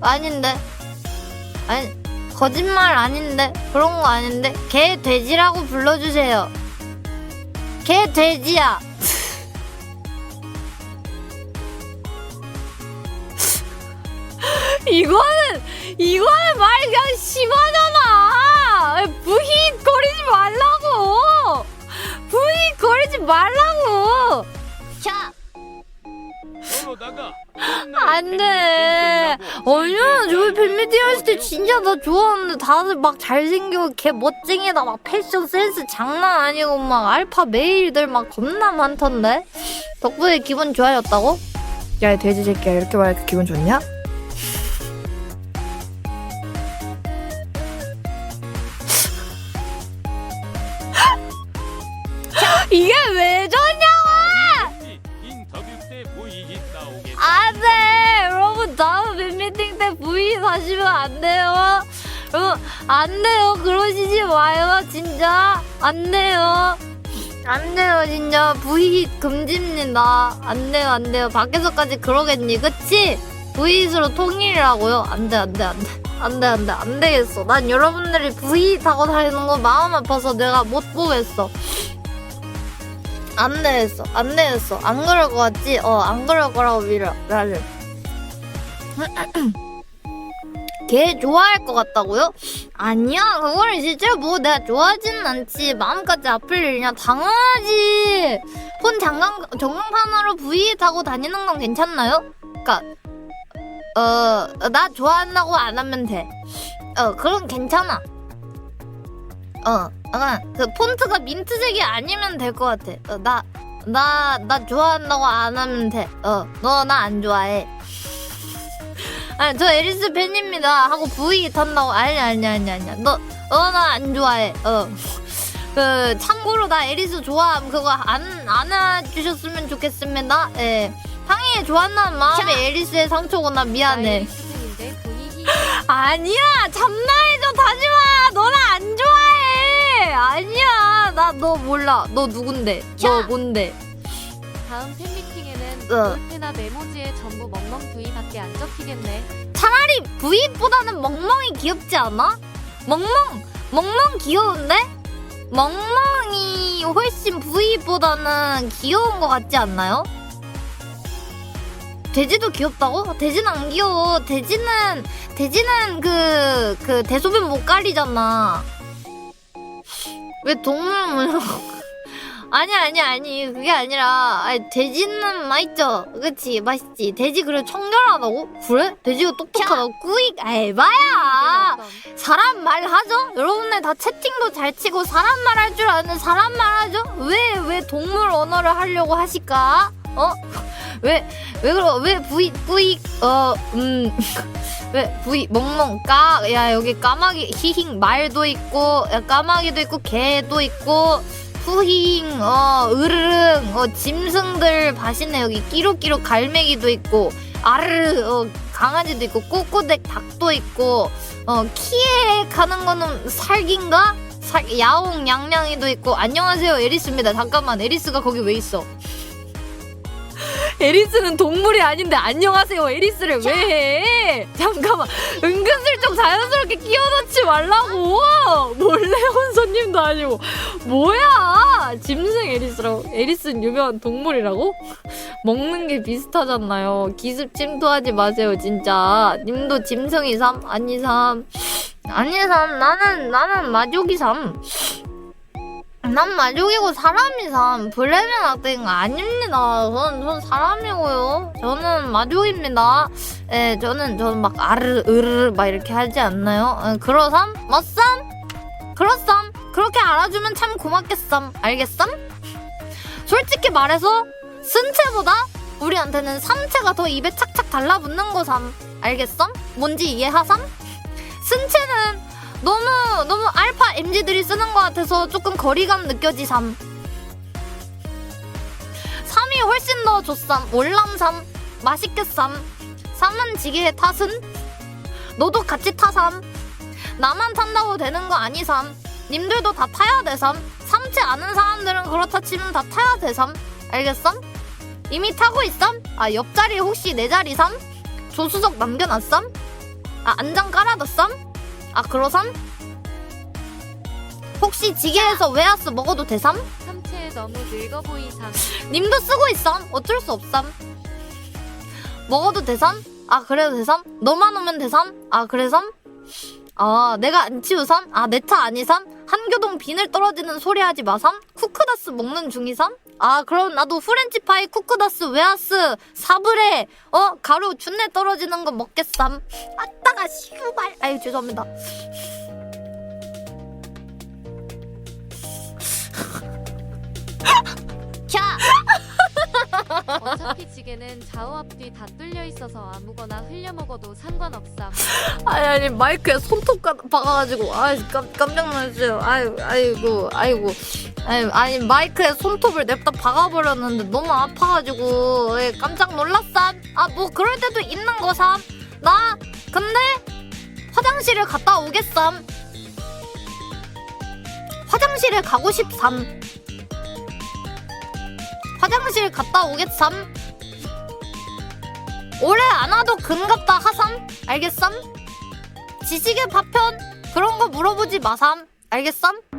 아닌데. 아니, 거짓말 아닌데. 그런 거 아닌데. 개 돼지라고 불러주세요. 개 돼지야. 이거는 이거는 말 그냥 심하잖아. 부익 거리지 말라고. 부익 거리지 말라고. 자, 안 돼. 아니야, 팬미팅 했을 때 진짜 나 좋아하는데 다들 막 잘생기고 걔 멋쟁이다. 막 패션 센스 장난 아니고 막 알파 메일들 막 겁나 많던데. 덕분에 기분 좋아졌다고? 야, 이 돼지 새끼야. 이렇게 말하니까 기분 좋냐? V 하시면 안 돼요. 안 돼요. 그러시지 마요. 진짜. 안 돼요. 안 돼요, 진짜. V 금지입니다. 안 돼요, 안 돼요. 밖에서까지 그러겠니, 그치? Vhit으로 통일이라고요? 안 돼, 안 돼, 안 돼. 안 돼, 안 돼, 안 되겠어. 난 여러분들이 V 타고 다니는 거 마음 아파서 내가 못 보겠어. 안 되겠어. 안 되겠어. 안 그럴 것 같지? 어, 안 그럴 거라고 믿어. 나를. 걔 좋아할 것 같다고요? 아니야, 그거는 진짜 뭐 내가 좋아하지는 않지. 마음까지 아플 일이냐? 당연하지. 폰 장강, 전광판으로 V 타고 다니는 건 괜찮나요? 그니까, 어, 나 좋아한다고 안 하면 돼. 어, 그럼 괜찮아. 어, 약간 그 폰트가 민트색이 아니면 될 것 같아. 어, 나, 나, 나 좋아한다고 안 하면 돼. 어, 너 나 안 좋아해. 아니, 저 에리스 팬입니다. 하고 V 탄다고. 아니, 아니, 아니, 아니야. 너, 너나안 좋아해. 어. 그, 참고로 나 에리스 좋아함. 그거 안, 안 해주셨으면 좋겠습니다. 예. 팡이 좋아한다는 마음이 에리스의 상처구나. 미안해. 아니야 참나해져 다지마 너나 안 좋아해 아니야 나 너 몰라 너 누군데 너 뭔데 다음 팬미팅에는 어. 볼페나 메모지에 전부 멍멍 V밖에 안 적히겠네. 차라리 V보다는 멍멍이 귀엽지 않아? 멍멍 멍멍 귀여운데? 멍멍이 훨씬 V보다는 귀여운 것 같지 않나요? 돼지도 귀엽다고? 돼지는 안 귀여워. 돼지는 돼지는 그 그 대소변 못 가리잖아. 왜 동물 모양? 아니 아니 아니 그게 아니라 아니, 돼지는 맛있죠. 그치 맛있지. 돼지 그래 청결하다고? 그래? 돼지가 똑똑하다고? 꾸익 에바야. 사람 말 하죠? 여러분들 다 채팅도 잘 치고 사람 말 할 줄 아는 사람 말 하죠? 왜, 왜 동물 언어를 하려고 하실까? 어? 왜, 왜 그러, 왜 부이, 뿌이, 어, 음, 왜 부이, 멍멍, 까, 야, 여기 까마귀, 히힝, 말도 있고, 야, 까마귀도 있고, 개도 있고, 후힝, 어, 으르릉, 어, 짐승들 바시네, 여기 끼룩끼룩 갈매기도 있고, 아르르, 어, 강아지도 있고, 꼬꼬댁 닭도 있고, 어, 키에 가는 거는 살긴가? 살, 야옹 양냥이도 있고, 안녕하세요, 에리스입니다. 잠깐만, 에리스가 거기 왜 있어? 에리스는 동물이 아닌데 안녕하세요 에리스를. 왜 해? 잠깐만. 은근슬쩍 자연스럽게 끼워넣지 말라고. 몰래 온 손님도 아니고. 뭐야? 짐승 에리스라고. 에리스는 유명한 동물이라고? 먹는 게 비슷하잖아요. 기습 침투하지 마세요 진짜. 님도 짐승이 삼? 아니 삼. 아니 삼. 나는 나는 마족이 삼 난 마족이고 사람이 삼 블레면 악된 거 아닙니다. 저는 전 사람이고요. 저는 마족입니다. 예, 저는 저는 막 아르 으르 막 이렇게 하지 않나요? 예, 그러삼 멋삼 그렇삼 그렇게 알아주면 참 고맙겠삼 알겠삼? 솔직히 말해서 쓴 채보다 우리한테는 삼채가 더 입에 착착 달라붙는 거삼 알겠삼? 뭔지 이해하삼? 쓴 채는 너무 너무 알파 MZ들이 쓰는 것 같아서 조금 거리감 느껴지삼. 3이 훨씬 더 좋삼. 월남삼. 맛있겠삼. 삼은 지게의 탓은? 너도 같이 타삼. 나만 탄다고 되는 거 아니삼. 님들도 다 타야 돼삼. 삼치 않은 사람들은 그렇다 치면 다 타야 돼삼. 알겠삼? 이미 타고 있삼? 아 옆자리 혹시 내 자리 삼? 조수석 남겨놨삼? 아 안장 깔아뒀 쌈? 아 그러삼? 혹시 지게에서 웨하스 먹어도 대삼? 삼체 너무 늙어 보이삼. 님도 쓰고 있삼 어쩔 수 없삼 먹어도 대삼? 아 그래도 대삼? 너만 오면 대삼? 아 그래삼? 아 내가 안 치우삼? 아 내 차 아니삼? 한교동 비늘 떨어지는 소리 하지 마삼? 쿠크다스 먹는 중이삼? 아 그럼 나도 프렌치파이 쿠크다스 웨하스 사브레 어 가루 준내 떨어지는 거 먹겠삼 아따가 시우발 아유 죄송합니다 어차피 지게는 좌우 앞뒤 다 뚫려 있어서 아무거나 흘려 먹어도 상관없삼. 아니 아니 마이크에 손톱 가, 박아가지고 아 깜, 깜짝 놀랐어요. 아유 아이고 아이고. 아유 아니 마이크에 손톱을 냅다 박아버렸는데 너무 아파가지고 예, 깜짝 놀랐삼? 아 뭐 그럴 때도 있는 거삼? 나? 근데 화장실을 갔다 오겠삼? 화장실에 가고 싶삼 화장실 갔다 오겠삼 오래 안 와도 근갑다 하삼 알겠삼? 지식의 파편 그런 거 물어보지 마삼 알겠삼?